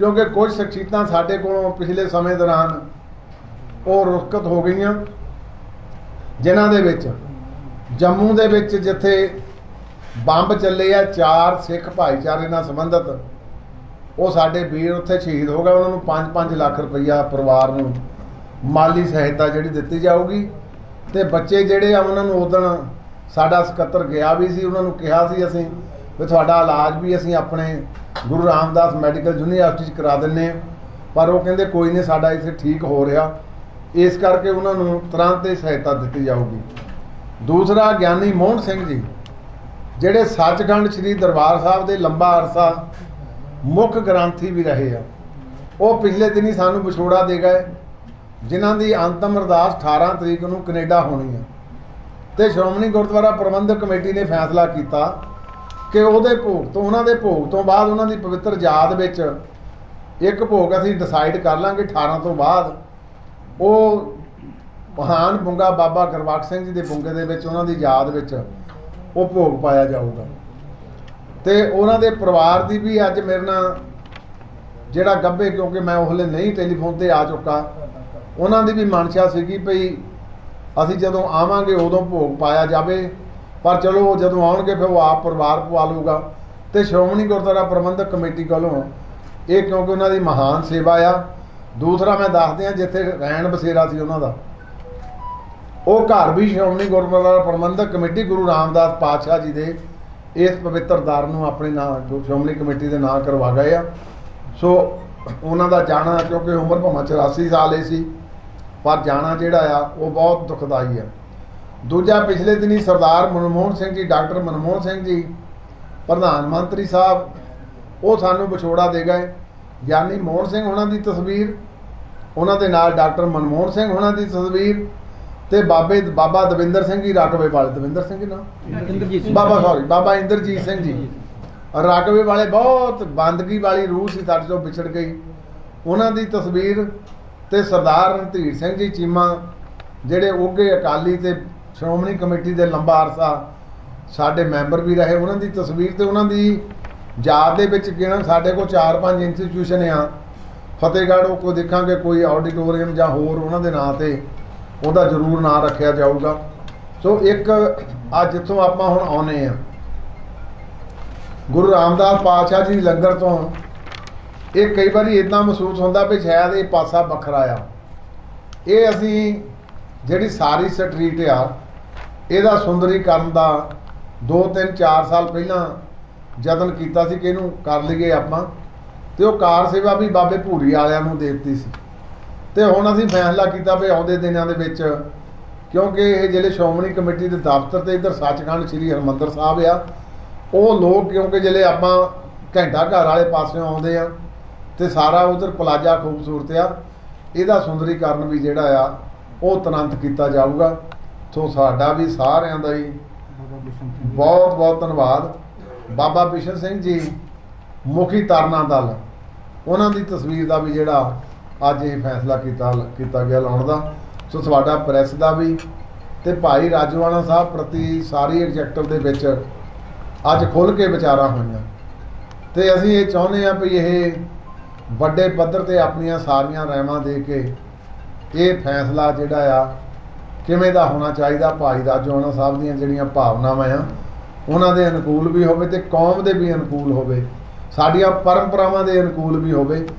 ਕਿਉਂਕਿ ਕੁਝ ਸ਼ਖਸੀਅਤਾਂ ਸਾਡੇ ਕੋਲੋਂ ਪਿਛਲੇ ਸਮੇਂ ਦੌਰਾਨ ਉਹ ਰੁਖਕਤ ਹੋ ਗਈਆਂ, ਜਿਨ੍ਹਾਂ ਦੇ ਵਿੱਚ ਜੰਮੂ ਦੇ ਵਿੱਚ ਜਿੱਥੇ ਬੰਬ ਚੱਲੇ ਆ, ਚਾਰ ਸਿੱਖ ਭਾਈਚਾਰੇ ਨਾਲ ਸੰਬੰਧਿਤ, ਉਹ ਸਾਡੇ ਵੀਰ ਉੱਥੇ ਸ਼ਹੀਦ ਹੋ ਗਏ, ਉਹਨਾਂ ਨੂੰ 5-5 ਲੱਖ ਰੁਪਈਆ ਪਰਿਵਾਰ ਨੂੰ ਮਾਲੀ ਸਹਾਇਤਾ ਜਿਹੜੀ ਦਿੱਤੀ ਜਾਊਗੀ। ਤੇ ਬੱਚੇ ਜਿਹੜੇ ਆ, ਉਹਨਾਂ ਨੂੰ ਉਦਣ ਸਾਡਾ ਸਕੱਤਰ ਗਿਆ ਵੀ ਸੀ, ਉਹਨਾਂ ਨੂੰ ਕਿਹਾ ਸੀ ਅਸੀਂ ਵੀ ਤੁਹਾਡਾ ਇਲਾਜ ਵੀ ਅਸੀਂ ਆਪਣੇ ਗੁਰੂ ਰਾਮਦਾਸ ਮੈਡੀਕਲ ਯੂਨੀਵਰਸਿਟੀ 'ਚ ਕਰਾ ਦਿੰਨੇ ਆ ਪਰ ਉਹ ਕਹਿੰਦੇ ਕੋਈ ਨਹੀਂ, ਸਾਡਾ ਇੱਥੇ ਠੀਕ ਹੋ ਰਿਹਾ। ਇਸ ਕਰਕੇ ਉਹਨਾਂ ਨੂੰ ਤੁਰੰਤ ਹੀ ਸਹਾਇਤਾ ਦਿੱਤੀ ਜਾਊਗੀ। ਦੂਸਰਾ, ਗਿਆਨੀ ਮੋਹਨ ਸਿੰਘ ਜੀ, ਜਿਹੜੇ ਸੱਚਖੰਡ ਸ੍ਰੀ ਦਰਬਾਰ ਸਾਹਿਬ ਦੇ ਲੰਬਾ ਅਰਸਾ ਮੁੱਖ ਗ੍ਰੰਥੀ ਵੀ ਰਹੇ ਆ। ਉਹ ਪਿਛਲੇ ਦਿਨੀ ਸਾਨੂੰ ਵਿਛੋੜਾ ਦੇ ਗਏ, ਜਿਨ੍ਹਾਂ ਦੀ ਅੰਤਮ ਅਰਦਾਸ 18 ਤਰੀਕ ਨੂੰ ਕੈਨੇਡਾ ਹੋਣੀ ਹੈ ਤੇ ਸ਼੍ਰੋਮਣੀ ਗੁਰਦੁਆਰਾ ਪ੍ਰਬੰਧਕ ਕਮੇਟੀ ਨੇ ਫੈਸਲਾ ਕੀਤਾ ਕਿ ਉਹਦੇ ਭੋਗ ਤੋਂ, ਉਹਨਾਂ ਦੇ ਭੋਗ ਤੋਂ ਬਾਅਦ ਉਹਨਾਂ ਦੀ ਪਵਿੱਤਰ ਯਾਦ ਵਿੱਚ ਇੱਕ ਭੋਗ ਅਸੀਂ ਡਿਸਾਈਡ ਕਰ ਲਾਂਗੇ 18 ਤੋਂ ਬਾਅਦ। ਉਹ ਮਹਾਨ ਬੁੰਗਾ ਬਾਬਾ ਗੁਰਬਖਸ਼ ਸਿੰਘ ਜੀ ਦੇ ਬੁੰਗੇ ਦੇ ਵਿੱਚ, ਉਹਨਾਂ ਦੀ ਯਾਦ ਵਿੱਚ ਉਹ ਭੋਗ ਪਾਇਆ ਜਾਊਗਾ। ਤੇ ਉਹਨਾਂ ਦੇ ਪਰਿਵਾਰ ਦੀ ਵੀ ਅੱਜ ਮੇਰੇ ਨਾਲ ਜਿਹੜਾ ਗੱਭੇ, ਕਿਉਂਕਿ ਮੈਂ ਉਹਲੇ ਨਹੀਂ ਟੈਲੀਫੋਨ ਤੇ ਆ ਚੁੱਕਾ, ਉਹਨਾਂ ਦੀ ਵੀ ਮਨਸ਼ਾ ਸੀਗੀ ਭਈ ਅਸੀਂ ਜਦੋਂ ਆਵਾਂਗੇ ਉਦੋਂ ਭੋਗ ਪਾਇਆ ਜਾਵੇ। ਪਰ ਚਲੋ ਉਹ ਜਦੋਂ ਆਉਣਗੇ ਫਿਰ ਉਹ ਆਪ ਪਰਿਵਾਰ ਪਵਾ ਲੂਗਾ ਤੇ ਸ਼੍ਰੋਮਣੀ ਗੁਰਦੁਆਰਾ ਪ੍ਰਬੰਧਕ ਕਮੇਟੀ ਕੋਲੋਂ ਇਹ ਕਿਉਂਕਿ ਉਹਨਾਂ ਦੀ ਮਹਾਨ ਸੇਵਾ ਆ। ਦੂਸਰਾ ਮੈਂ ਦੱਸ ਦਿਆਂ ਜਿੱਥੇ ਰਹਿਣ ਬਸੇਰਾ ਸੀ ਉਹਨਾਂ ਦਾ। ਉਹ ਘਰ ਵੀ ਸ਼੍ਰੋਮਣੀ ਗੁਰਦੁਆਰਾ ਪ੍ਰਬੰਧਕ ਕਮੇਟੀ ਗੁਰੂ ਰਾਮਦਾਸ ਪਾਤਸ਼ਾਹ ਜੀ ਦੇ ਇਸ ਪਵਿੱਤਰ ਦਰ ਨੂੰ ਆਪਣੇ ਨਾਂ ਜੋ ਸ਼੍ਰੋਮਣੀ ਕਮੇਟੀ ਦੇ ਨਾਂ ਕਰਵਾ ਗਏ ਆ। ਸੋ ਉਹਨਾਂ ਦਾ ਜਾਣਾ ਕਿਉਂਕਿ ਉਮਰ ਭਾਵੇਂ 84 ਸਾਲ ਹੀ ਸੀ, ਪਰ ਜਾਣਾ ਜਿਹੜਾ ਆ ਉਹ ਬਹੁਤ ਦੁਖਦਾਈ ਆ। ਦੂਜਾ ਪਿਛਲੇ ਦਿਨੀ ਸਰਦਾਰ ਮਨਮੋਹਨ ਸਿੰਘ ਜੀ ਡਾਕਟਰ ਮਨਮੋਹਨ ਸਿੰਘ ਜੀ ਪ੍ਰਧਾਨ ਮੰਤਰੀ ਸਾਹਿਬ ਉਹ ਸਾਨੂੰ ਵਿਛੋੜਾ ਦੇ ਗਏ। ਗਿਆਨੀ ਮੋਹਨ ਸਿੰਘ ਉਹਨਾਂ ਦੀ ਤਸਵੀਰ ਉਹਨਾਂ ਦੇ ਨਾਲ ਡਾਕਟਰ ਮਨਮੋਹਨ ਸਿੰਘ ਉਹਨਾਂ ਦੀ ਤਸਵੀਰ ਤੇ ਬਾਬੇ ਬਾਬਾ ਦਵਿੰਦਰ ਸਿੰਘ ਜੀ ਰਾਕਵੇ ਵਾਲੇ ਦਵਿੰਦਰ ਸਿੰਘ ਨਾ? ਇੰਦਰਜੀਤ ਸਿੰਘ। ਬਾਬਾ ਸੌਰੀ ਬਾਬਾ ਇੰਦਰਜੀਤ ਸਿੰਘ ਜੀ। ਰਾਗਵੇ ਵਾਲੇ ਬਹੁਤ ਬੰਦਗੀ ਵਾਲੀ ਰੂਹ ਸੀ ਸਾਡੇ ਤੋਂ ਵਿਛੜ ਗਈ। ਉਹਨਾਂ ਦੀ ਤਸਵੀਰ ਤੇ ਸਰਦਾਰ ਰਣਧੀਰ ਸਿੰਘ ਜੀ ਚੀਮਾ ਜਿਹੜੇ ਉੱਗੇ ਅਕਾਲੀ ਤੇ ਸ਼੍ਰੋਮਣੀ ਕਮੇਟੀ ਦੇ ਲੰਬਾ ਅਰਸਾ ਸਾਡੇ ਮੈਂਬਰ ਵੀ ਰਹੇ, ਉਹਨਾਂ ਦੀ ਤਸਵੀਰ ਤੇ ਉਹਨਾਂ ਦੀ ਯਾਦ ਦੇ ਵਿੱਚ ਕਿਹਨਾਂ ਸਾਡੇ ਕੋਲ 4-5 ਇੰਸਟੀਟਿਊਸ਼ਨ ਆ। ਫਤਿਹਗੜ੍ਹ ਉਹ ਕੋ ਦੇਖਾਂਗੇ, ਕੋਈ ਆਡੀਟੋਰੀਅਮ ਜਾਂ ਹੋਰ ਉਹਨਾਂ ਦੇ ਨਾਂ ਤੇ ਉਹਦਾ ਜ਼ਰੂਰ ਨਾਂ ਰੱਖਿਆ ਜਾਊਗਾ। ਸੋ ਇੱਕ ਅੱਜ ਜਿੱਥੋਂ ਆਪਾਂ ਹੁਣ ਆਉਨੇ ਆ ਗੁਰੂ ਰਾਮਦਾਸ ਪਾਤਸ਼ਾਹ ਜੀ ਲੰਗਰ ਤੋਂ ਇਹ ਕਈ ਵਾਰੀ ਇਦਾਂ ਮਹਿਸੂਸ ਹੁੰਦਾ ਵੀ ਸ਼ਾਇਦ ਇਹ ਪਾਸਾ ਵੱਖਰਾ ਆ। ਇਹ ਅਸੀਂ ਜਿਹੜੀ ਸਾਰੀ ਸਟਰੀਟ ਆ ਇਹਦਾ ਸੁੰਦਰੀਕਰਨ ਦਾ 2 3 4 ਸਾਲ ਪਹਿਲਾਂ ਯਤਨ ਕੀਤਾ ਸੀ ਕਿ ਇਹਨੂੰ ਕਰ ਲਈਏ ਆਪਾਂ। ਤੇ ਉਹ ਕਾਰ ਸੇਵਾ ਵੀ ਬਾਬੇ ਭੂਰੀ ਵਾਲਿਆਂ ਨੂੰ ਦੇ ਦਿੱਤੀ ਸੀ। ਤੇ ਹੁਣ ਅਸੀਂ ਫੈਸਲਾ ਕੀਤਾ ਵੀ ਆਉਂਦੇ ਦਿਨਾਂ ਦੇ ਵਿੱਚ, ਕਿਉਂਕਿ ਇਹ ਜਿਹੜੇ ਸ਼੍ਰੋਮਣੀ ਕਮੇਟੀ ਦੇ ਦਫ਼ਤਰ ਤੇ ਇੱਧਰ ਸੱਚਖੰਡ ਸ੍ਰੀ ਹਰਮੰਦਰ ਸਾਹਿਬ ਆ, ਉਹ ਲੋਕ ਕਿਉਂਕਿ ਜਿਹੜੇ ਆਪਾਂ ਘੰਟਾ ਘਰ ਵਾਲੇ ਪਾਸਿਓਂ ਆਉਂਦੇ ਆ, ਤੇ ਸਾਰਾ ਉਧਰ ਪਲਾਜ਼ਾ ਖੂਬਸੂਰਤ ਆ, ਇਹਦਾ ਸੁੰਦਰੀਕਰਨ ਵੀ ਜਿਹੜਾ ਆ, ਉਹ ਤੁਰੰਤ ਕੀਤਾ ਜਾਊਗਾ। ਸੋ ਸਾਡਾ ਵੀ ਸਾਰਿਆਂ ਦਾ ਹੀ। ਬਹੁਤ ਬਹੁਤ ਧੰਨਵਾਦ। ਬਾਬਾ ਬਿਸ਼ਨ ਸਿੰਘ ਜੀ, ਮੁਖੀ ਤਰਨਾ ਦਲ। ਉਹਨਾਂ ਦੀ ਤਸਵੀਰ ਦਾ ਵੀ ਜਿਹੜਾ ਅੱਜ ਇਹ ਫੈਸਲਾ ਕੀਤਾ ਕੀਤਾ ਗਿਆ ਲਾਉਣ ਦਾ। ਸੋ ਤੁਹਾਡਾ ਪ੍ਰੈਸ ਦਾ ਵੀ ਤੇ ਭਾਈ ਰਾਜਵਾਨਾ ਸਾਹਿਬ ਪ੍ਰਤੀ ਸਾਰੀ ਐਗਜੈਕਟਿਵ ਦੇ ਵਿੱਚ ਅੱਜ ਖੁੱਲ ਕੇ ਵਿਚਾਰਾਂ ਹੋਈਆਂ। ਤੇ ਅਸੀਂ ਇਹ ਚਾਹੁੰਦੇ ਹਾਂ ਵੀ ਇਹ ਵੱਡੇ ਪੱਧਰ ਤੇ ਆਪਣੀਆਂ ਸਾਰੀਆਂ ਰਹਿਮਾਂ ਦੇ ਕੇ ਇਹ ਫੈਸਲਾ ਜਿਹੜਾ ਆ ਕਿਵੇਂ ਦਾ ਹੋਣਾ ਚਾਹੀਦਾ ਭਾਈ ਰਾਜਵਾਨਾ ਸਾਹਿਬ ਦੀਆਂ ਜਿਹੜੀਆਂ ਭਾਵਨਾਵਾਂ ਆ, ਉਹਨਾਂ ਦੇ ਅਨੁਕੂਲ ਵੀ ਹੋਵੇ ਤੇ ਕੌਮ ਦੇ ਵੀ ਅਨੁਕੂਲ ਹੋਵੇ, ਸਾਡੀਆਂ ਪਰੰਪਰਾਵਾਂ ਦੇ ਅਨੁਕੂਲ ਵੀ ਹੋਵੇ।